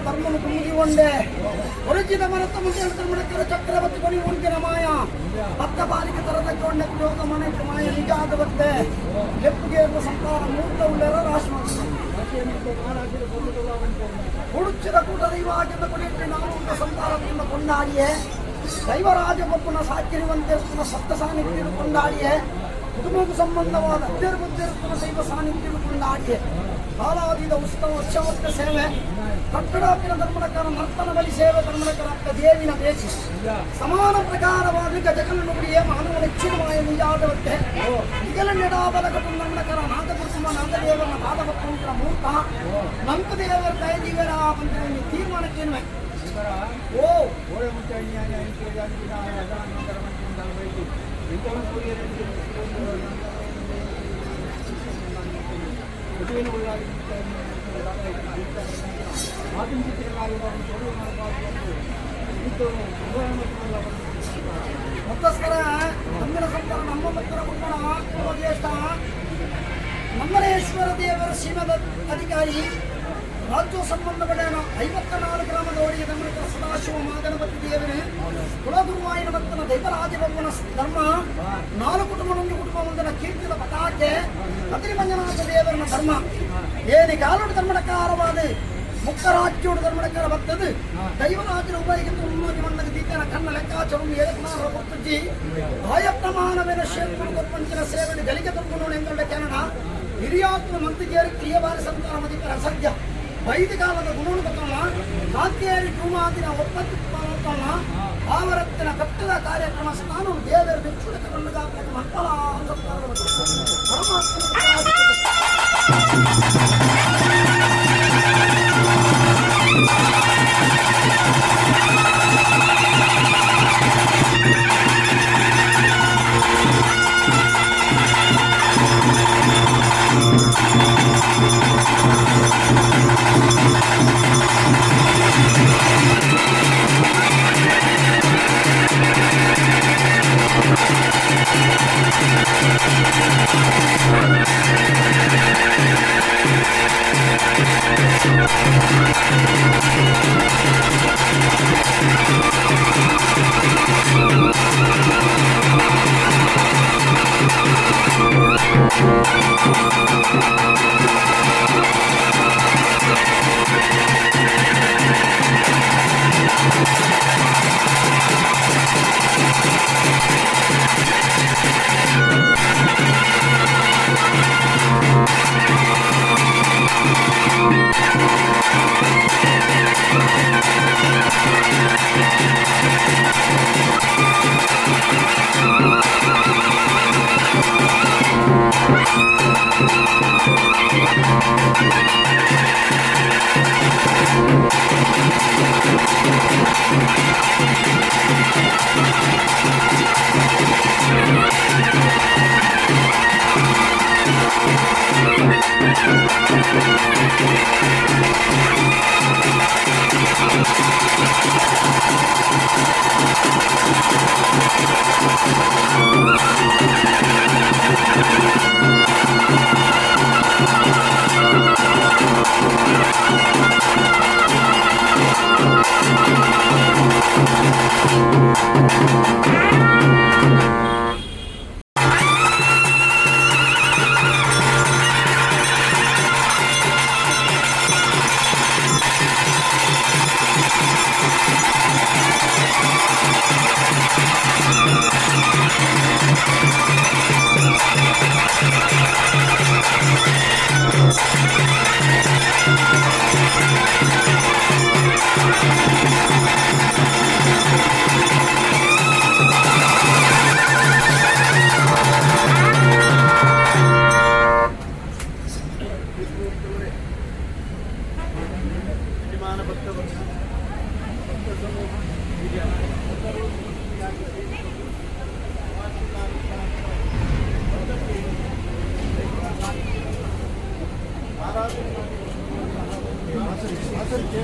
ಕುಟುಂಬ ಧರ್ಮನು ಕುಂದಿ ಒಂಡೆ ಒರಜಿದ ಮರತ ಮುಂದೆ ಧರ್ಮಣಕ್ಕರ ಚಕ್ರವರ್ತಿ ಕೊನಿ ಉಂಟಿನ ಮಾಯ ಹತ್ತ ಬಾರಿಗೆ ತರದ ಕೊಂಡ ಕುಟುಂಬ ಮನೆ ಮಾಯ ನಿಜ ಆದವತ್ತೆ ಎಪ್ಪುಗೆ ಸಂತಾನ ಮೂರ್ತ ಉಳ್ಳರ ರಾಶ್ಮ ಹುಡುಚಿದ ಕೂಟ ದೈವಾಜ್ಯದ ಕೊಡಿಯಕ್ಕೆ ನಾವು ಉಂಟ ಸಂತಾನದಿಂದ ಕೊಂಡಾಡಿಯೇ ದೈವರಾಜಗೊಬ್ಬನ ಸಾಕಿರುವಂತಿರುತ್ತನ ಸಪ್ತ ಸಾನ್ನಿಧ್ಯ ಕೊಂಡಾಡಿಯೇ ಕುಟುಂಬಕ್ಕೆ ಸಂಬಂಧವಾದ ಅತ್ಯರ್ಬುದ್ಧಿರುತ್ತನ ದೈವ ಸಾನ್ನಿಧ್ಯ ಕೊಂಡಾಡಿಯೇ ಕಾಲಾವಧಿದ ಉತ್ಸವ ಉತ್ಸವತ್ತ ಸೇವೆ ಕಟ್ಟಡಾಪಿನ ಧರ್ಮಣಕರ ನರ್ತನ ಬಲಿ ಸೇವೆ ಧರ್ಮಣಕರ ಅಕ್ಕ ದೇವಿನ ಬೇಸಿ ಸಮಾನ ಪ್ರಕಾರವಾದ ಗಜಕನ ನುಡಿಯೇ ಮಾನವ ನೆಚ್ಚಿನವಾಯ ನಿಜಾದವತ್ತೆ ನಿಗಲನ್ನೆಡಾಬಲ ಕಟು ಧರ್ಮಣಕರ ನಾಗಕುಟುಂಬ ನಾಗದೇವರ ಪಾದಪತ್ರ ಮೂರ್ತ ನಂಕದೇವರ ದಯದಿವರ ಮಂದಿರ ತೀರ್ಮಾನಕ್ಕೇನುವೆ ಓ ಓರೆ ಮುಂಚೆ ಅನ್ಯಾಯ ಅನಿಕೆ ಜಾತಿನ ಅದರ ಮತ್ತಸ್ಕರ ನಂದಿನ ಸಂತರ ನಮ್ಮ ಭಕ್ತರ ಕುಟುಂಬ ಜ್ಯೇಷ್ಠ ನಮ್ಮನೇಶ್ವರ ದೇವರ ಶ್ರೀಮದ ಅಧಿಕಾರಿ ರಾಜ್ಯ ಸಂಬಂಧಪಟ್ಟ ಐವತ್ತ ನಾಲ್ಕು ಗ್ರಾಮದ ಒಡೆಯ ಗಮನಕ ಸದಾಶಿವ ಮಾಗಣಪತಿ ದೇವರೇ ಕುಲಗುರುವಾಯಿನ ಭಕ್ತನ ದೈವರಾಜಬೊಮ್ಮನ ಧರ್ಮ ನಾಲ್ಕು ಕುಟುಂಬನೊಂದು ಕುಟುಂಬ ಮುಂದಿನ ಕೀರ್ತಿದ ಪತಾಕೆ ಕದ್ರಿ ಮಂಜನಾಥ ದೇವರನ ಧರ್ಮ ಏನಿ ಕಾಲುಡು ಧರ್ಮಣಕಾರವಾದ ಮುಕ್ತ ರಾಜ್ಯೋಡು ಧರ್ಮಣಕಾರ ಭಕ್ತದು ದೈವರಾಜನ ಉಭಯಕ್ಕೆ ಉನ್ನೋಗಿ ಮಣ್ಣಗ ದೀಕನ ಕಣ್ಣ ಲೆಕ್ಕಾಚಾರ ಏಕನಾರ ಕೊಟ್ಟುಜಿ ಆಯ ಪ್ರಮಾಣವೇನ ಶೇರ್ಪುರ ಪಂಚನ ಸೇವನೆ ಗಲಿಕೆ ತುಂಬನೋಣ ಎಂಗಳ ಕೆನಡ ಹಿರಿಯಾತ್ಮ ಮಂತ್ರಿಗೇರಿ ಕ್ರಿಯಬಾರಿ ಸಂತಾನ ಮಧಿಕರ ಸದ್ಯ ವೈದ್ಯ ಕಾಲದ ಗುಣವನ್ನು ಗೊತ್ತಲ್ಲ ಕಾಂತಿಯರಿ ಟೂಮಾದಿನ ಒಪ್ಪತ್ತು ಗೊತ್ತಲ್ಲ ಆವರತ್ತಿನ ಕಟ್ಟದ ಕಾರ್ಯಕ್ರಮ ಸ್ಥಾನ ದೇವರ ಭಿಕ್ಷುಡ ಕಣ್ಣುಗಾಕ ಮಂಟಲ ಪರಮಾತ್ಮ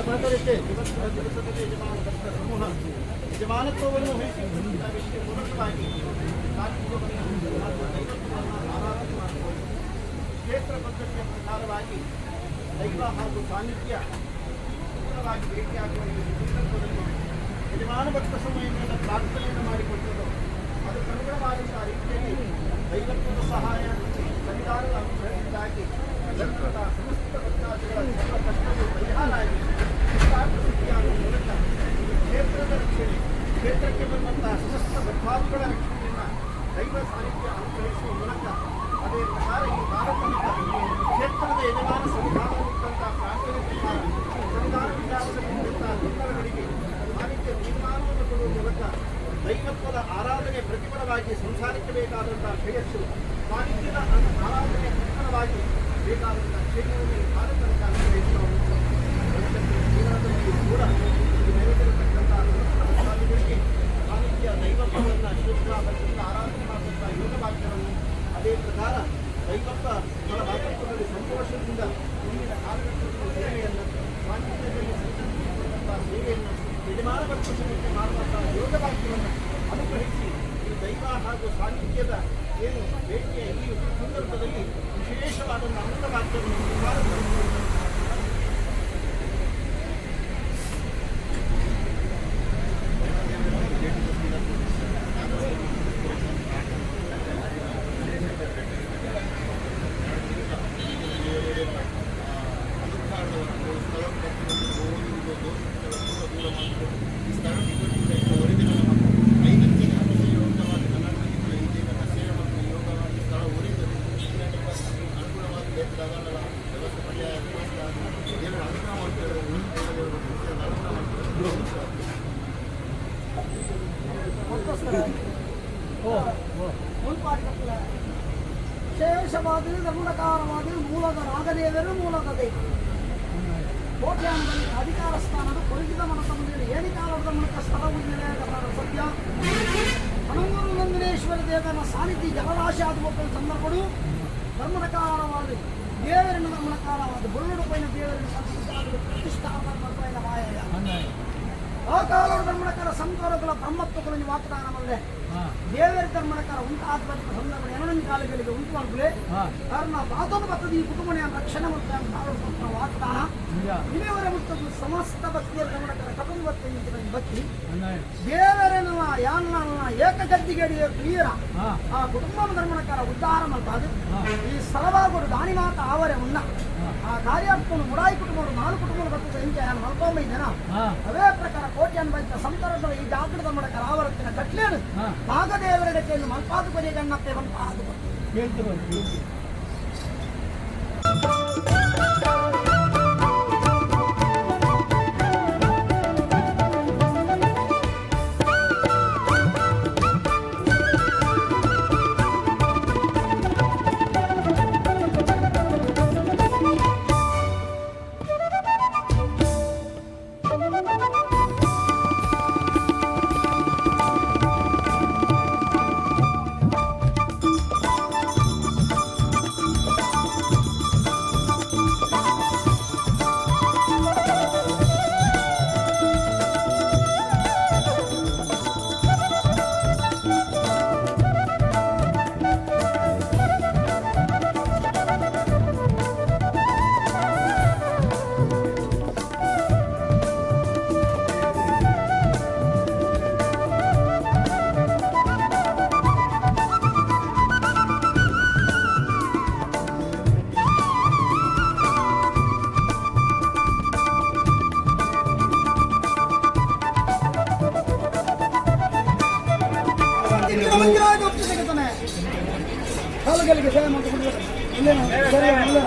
ಲಭ್ಯತೆ ಜಗತ್ತಿನಲ್ಲಿ ಯಜಮಾನತ್ವ ಸಮೂಹ ಯಜಮಾನತ್ವವನ್ನು ವಹಿಸಿ ವಿಷಯ ಮೂಲಕವಾಗಿ ಕ್ಷೇತ್ರ ಪದ್ಧತಿಯ ಪ್ರಕಾರವಾಗಿ ದೈವ ಹಾಗೂ ಸಾನ್ನಿಧ್ಯ ಪೂರ್ಣವಾಗಿ ಭೇಟಿಯಾಗುವ ಯಜಮಾನ ಭಕ್ತ ಸಮಯವನ್ನು ಪ್ರಾರ್ಥನೆಯನ್ನು ಮಾಡಿಕೊಟ್ಟರು ಅದಕ್ಕನುಗುಣವಾದಂತಹ ರೀತಿಯಲ್ಲಿ ದೈವತ್ವದ ಸಹಾಯ ಸಂವಿಧಾನದ ಅನುಸರಣೆಯಿಂದಾಗಿ ಕ್ಷೇತ್ರಕ್ಕೆ ಬಂದಂಥ ಸಮಸ್ತ ಭಕ್ತಾದಿಗಳ ರಕ್ಷಣೆಯನ್ನು ದೈವ ಸಾಹಿತ್ಯ ಅನುಗ್ರಹಿಸುವ ಮೂಲಕ ಅದೇ ಪ್ರಕಾರ ಈ ಭಾರತ ಕ್ಷೇತ್ರದ ಯಜಮಾನ ಸಂವಿಧಾನವಿದ್ದಂತಹ ಪ್ರಾರ್ಥನೆ ಪ್ರಕಾರ ಸಂಧಾನ ಸಾನ್ನಿಧ್ಯ ತೀರ್ಮಾನವನ್ನು ಕೊಡುವ ಮೂಲಕ ದೈವತ್ವದ ಆರಾಧನೆ ಪ್ರತಿಫಲವಾಗಿ ಸಂಸಾರಕ್ಕೆ ಬೇಕಾದಂತಹ ಶ್ರೇಯಸ್ಸು ಸಾನ್ನಿಧ್ಯದ ಅನ್- ಆರಾಧನೆ ಪ್ರತಿಫಲವಾಗಿ ಬೇಕಾದಂತಹ ಕ್ಷೇತ್ರವನ್ನು ಈ ಕಾರ್ಯಕ್ರಮಕ್ಕೆ ಅನುಗ್ರಹಿಸುವ ಮೂಲಕ ಭವಿಷ್ಯತ್ತಿನ ಜೀವನದಲ್ಲಿಯೂ ಕೂಡ ಈ ನೆರವೇರತಕ್ಕಂತಹ ಸಮಸ್ತ ಭಕ್ತಾದಿಗಳಿಗೆ ಸಾನ್ನಿಧ್ಯ ದೈವತ್ವವನ್ನು ಶ್ರದ್ಧಾ ಭಕ್ತಿಯಿಂದ ಆರಾಧನೆ ಮಾಡುವಂತಹ ಯೋಗ ಭಾಗ್ಯವನ್ನು ಅದೇ ಪ್ರಕಾರ ದೈವತ್ವ ಫಲ ಭಾಗತ್ವದಲ್ಲಿ ಸಂತೋಷದಿಂದ ಮುಂದಿನ ಕಾಲಘಟ್ಟದಲ್ಲಿ ಸೇವೆಯನ್ನು ಸಾನ್ನಿಧ್ಯದಲ್ಲಿ ಸಂಚರಿಸುವಂತಹ ಸೇವೆಯನ್ನು ಯಜಮಾನ ಸಮಿತಿ ಮಾಡುವಂತಹ ಯೋಗ ಭಾಗ್ಯವನ್ನು ಅನುಗ್ರಹಿಸಿ ದೈವ ಹಾಗೂ ಸಾನ್ನಿಧ್ಯದ ಏನು ಭೇಟಿಯ ಈ ಸಂದರ್ಭದಲ್ಲಿ ವಿಶೇಷವಾದ ಅಮೃತ ವಿಶೇಷವಾದ ಧರ್ಮಕಾರವಾದ ಮೂಲದ ರಾಗದೇವರು ಮೂಲದ ದೈವ ಕೋಟ್ಯಾಂಗದಲ್ಲಿ ಅಧಿಕಾರ ಸ್ಥಾನದ ಕೊರಗಿದ ಮನಸ್ಸ ಮುಂದೆ ಏನಿಕಾಲದ ಮೂಲಕ ಸ್ಥಳ ಉಜ್ಜನೆಯಾಗಬಾರ ಸತ್ಯ ಹಣಂಗೂರು ನಂದಿನೇಶ್ವರ ದೇವನ ಸಾನ್ನಿಧ್ಯ ಜಲರಾಶಿ ಆಗುವ ಸಂದರ್ಭಗಳು ಧರ್ಮಕಾರವಾದ ದೇವರಿನ ಧರ್ಮಕಾರವಾದ ಬರುಡು ಪೈನ ದೇವರಿನ ಪ್ರತಿಷ್ಠಾಪನ ಮಾಯ ಆ ಕಾಲದ ಬ್ರಹ್ಮತ್ವಗಳು ನೀವು ಬ್ರಹ್ಮತ್ವಗಳನ್ನು ವಾಗ್ದಾನವಲ್ಲದೆ ದೇವರ ಧರ್ಮಕಾರ ಉಂಟಾದ ಸಂದರ್ಭ ಎರಡನೇ ಕಾಲಗಳಿಗೆ ಉಂಟು ಮಾಡಲೇ ಕಾರಣ ಪಾದದ ಬರ್ತದೆ ಈ ಕುಟುಂಬ ರಕ್ಷಣೆ ಮಾಡ್ತಾ ವಾಗ್ದಾನ ಮುಟ್ಟದು ಸಮಸ್ತ ಭಕ್ತಿಯ ಧರ್ಮಕಾರ ಕಟುಂಬತ್ತೆ ಭಕ್ತಿ. ದೇವರನ್ನ ಯಾನ್ನ ಏಕಗದ್ದಿಗೆಡಿಯ ವೀರ. ಆ ಕುಟುಂಬ ಧರ್ಮಕಾರ ಉದ್ಧಾರ ಮಾಡ್ತಾರೆ ಈ ಸ್ಥಳವಾಗೋಡು ದಾನಿ ಮಾತ ಆವರೆ ಉನ್ನ. ಆ ಕಾರ್ಯಾತ್ಮನು ಮುಡಾಯಿ ಕುಟುಂಬರು ನಾಲ್ಕು ಕುಟುಂಬಗಳು ಬರ್ತದೆ ಇಂಚೆ ನಾನು ಜನ. ಅದೇ ಪ್ರಕಾರ ಕೋಟಿ ಅನ್ಬಂತ ಸಂತರದ ಈ ಜಾಗೃತ ಮಾಡಕ ಆವರತ್ತಿನ ಕಟ್ಲೇನು ಭಾಗದೇವರಡಕ್ಕೆ ಮಲ್ಪಾದು ಕೊನೆ ಗಣ್ಣತ್ತೆ ಮಲ್ಪಾದು ಇಂದಿನ ಇಲ್ಲ